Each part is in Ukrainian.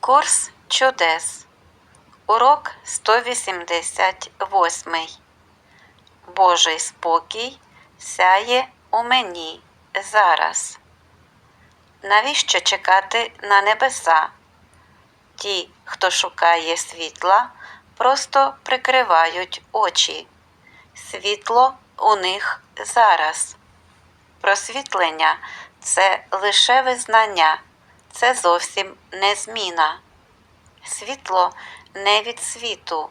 Курс чудес. Урок 188. Божий спокій сяє у мені зараз. Навіщо чекати на небеса? Ті, хто шукає світла, просто прикривають очі. Світло у них зараз. Просвітлення це лише визнання, це зовсім не зміна. Світло не від світу,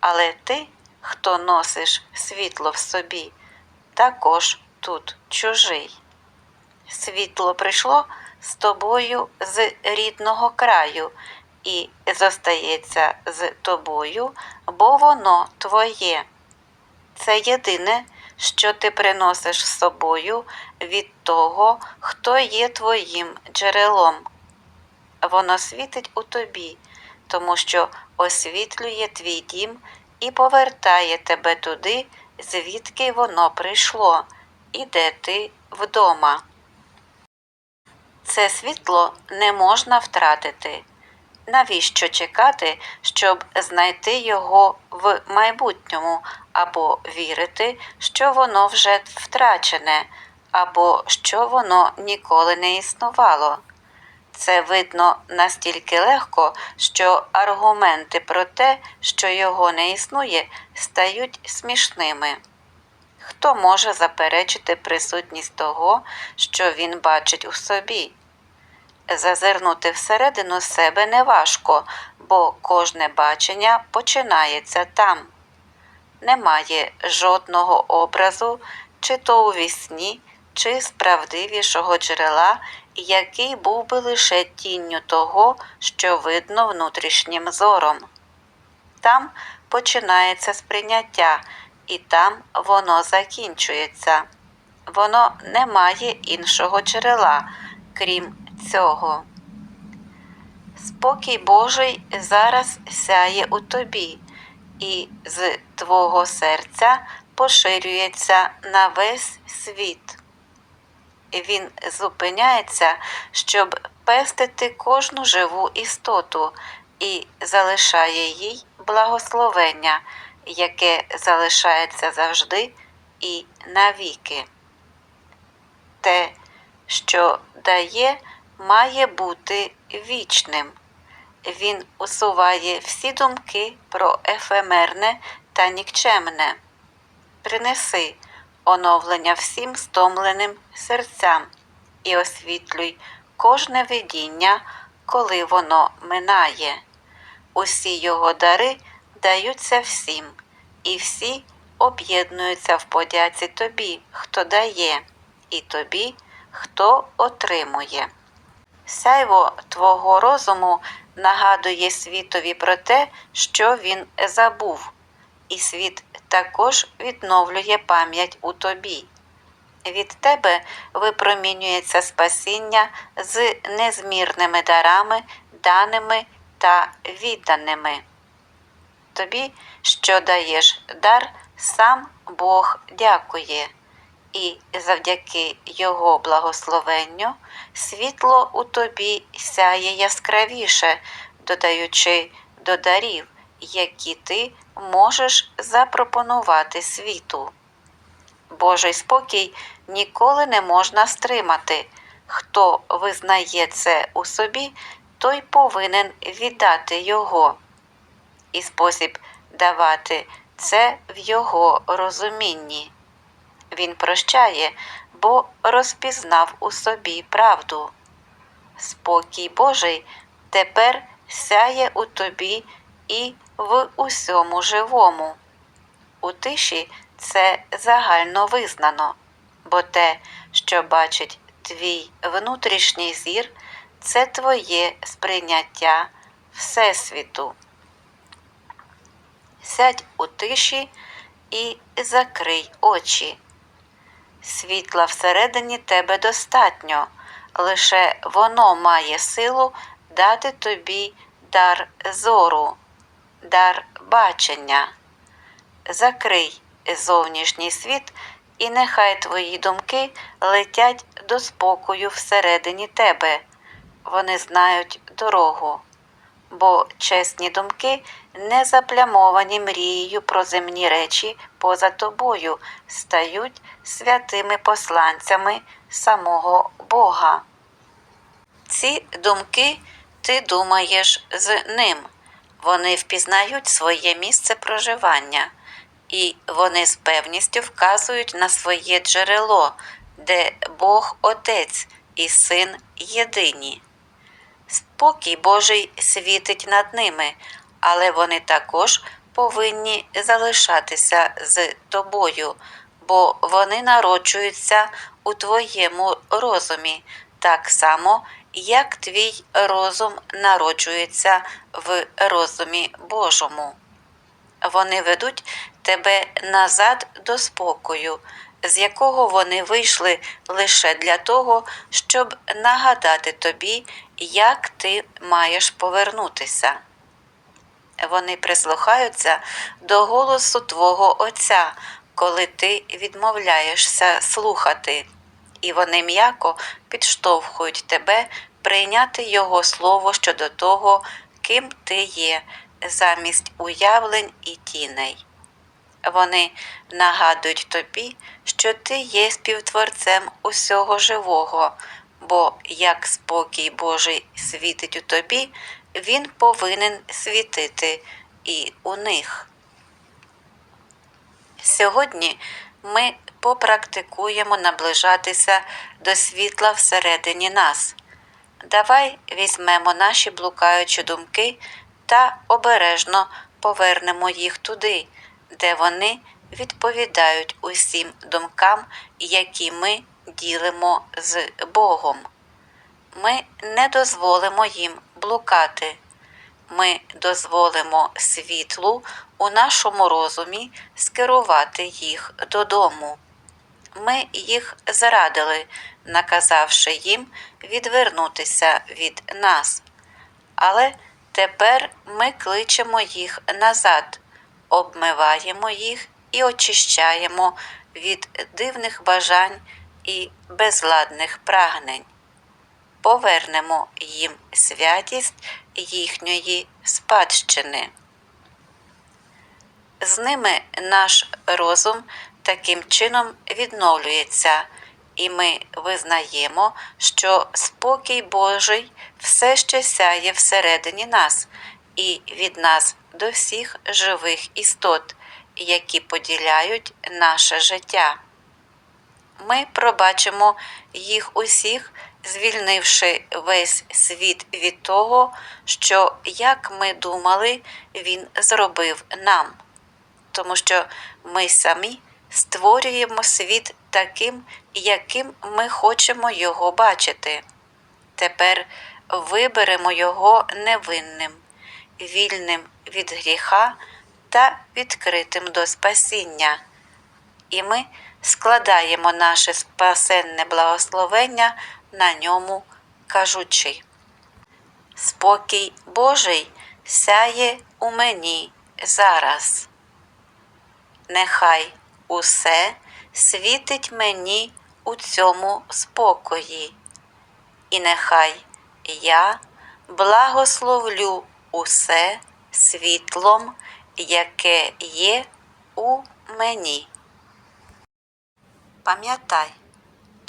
але ти, хто носиш світло в собі, також тут чужий. Світло прийшло з тобою з рідного краю і зостається з тобою, бо воно твоє. Це єдине, що ти приносиш з собою від того, хто є твоїм джерелом. Воно світить у тобі, тому що освітлює твій дім і повертає тебе туди, звідки воно прийшло, і де ти вдома. Це світло не можна втратити. Навіщо чекати, щоб знайти його в майбутньому, або вірити, що воно вже втрачене, або що воно ніколи не існувало? Це видно настільки легко, що аргументи про те, що його не існує, стають смішними. Хто може заперечити присутність того, що він бачить у собі? Зазирнути всередину себе неважко, бо кожне бачення починається там. Немає жодного образу, чи то у вісні, чи справдивішого джерела, який був би лише тінню того, що видно внутрішнім зором. Там починається сприйняття, і там воно закінчується. Воно не має іншого джерела, крім цього. Спокій Божий зараз сяє у тобі, і з твого серця поширюється на весь світ. Він зупиняється, щоб пестити кожну живу істоту і залишає їй благословення, яке залишається завжди і навіки. Те, що дає, має бути вічним. Він усуває всі думки про ефемерне та нікчемне. Принеси оновлення всім стомленим серцям і освітлюй кожне видіння, коли воно минає. Усі його дари даються всім, і всі об'єднуються в подяці тобі, хто дає, і тобі, хто отримує. Сяйво твого розуму нагадує світові про те, що він забув, і світ також відновлює пам'ять у тобі. Від тебе випромінюється спасіння з незмірними дарами, даними та відданими. Тобі, що даєш дар, сам Бог дякує, і завдяки Його благословенню світло у тобі сяє яскравіше, додаючи до дарів, які ти можеш запропонувати світу. Божий спокій ніколи не можна стримати. Хто визнає це у собі, той повинен віддати його. І спосіб давати це в його розумінні. Він прощає, бо розпізнав у собі правду. Спокій Божий тепер сяє у тобі і в усьому живому. У тиші це загально визнано, бо те, що бачить твій внутрішній зір, це твоє сприйняття Всесвіту. Сядь у тиші і закрий очі. Світла всередині тебе достатньо, лише воно має силу дати тобі дар зору, дар бачення. Закрий зовнішній світ, і нехай твої думки летять до спокою всередині тебе. Вони знають дорогу. бо чесні думки, не заплямовані мрією про земні речі поза тобою, стають святими посланцями самого Бога. Ці думки ти думаєш з ним. Вони впізнають своє місце проживання, і вони з певністю вказують на своє джерело, де Бог Отець і Син єдині. Спокій Божий світить над ними, але вони також повинні залишатися з тобою, бо вони народжуються у твоєму розумі, так само, як твій розум народжується в розумі Божому. Вони ведуть тебе назад до спокою, з якого вони вийшли лише для того, щоб нагадати тобі, як ти маєш повернутися. Вони прислухаються до голосу Твого Отця, коли ти відмовляєшся слухати, і вони м'яко підштовхують тебе прийняти Його слово щодо того, ким ти є, замість уявлень і тіней. Вони нагадують тобі, що ти є співтворцем усього живого, бо як спокій Божий світить у тобі, він повинен світити і у них. Сьогодні ми попрактикуємо наближатися до світла всередині нас. Давай візьмемо наші блукаючі думки та обережно повернемо їх туди, де вони відповідають усім думкам, які ми ділимо з Богом. Ми не дозволимо їм блукати. Ми дозволимо світлу у нашому розумі скерувати їх додому. Ми їх зрадили, наказавши їм відвернутися від нас. Але тепер ми кличемо їх назад, обмиваємо їх і очищаємо від дивних бажань і безладних прагнень. Повернемо їм святість їхньої спадщини. З ними наш розум таким чином відновлюється, і ми визнаємо, що спокій Божий все ще сяє всередині нас і від нас до всіх живих істот, які поділяють наше життя. Ми пробачимо їх усіх, звільнивши весь світ від того, що, як ми думали, він зробив нам тому що ми самі створюємо світ таким, яким ми хочемо його бачити. Тепер виберемо його невинним, вільним від гріха та відкритим до спасіння. І ми складаємо наше спасенне благословення на ньому, кажучи. Спокій Божий сяє у мені зараз нехай усе світить мені у цьому спокої, і нехай я благословлю усе світлом, яке є у мені. Пам'ятай,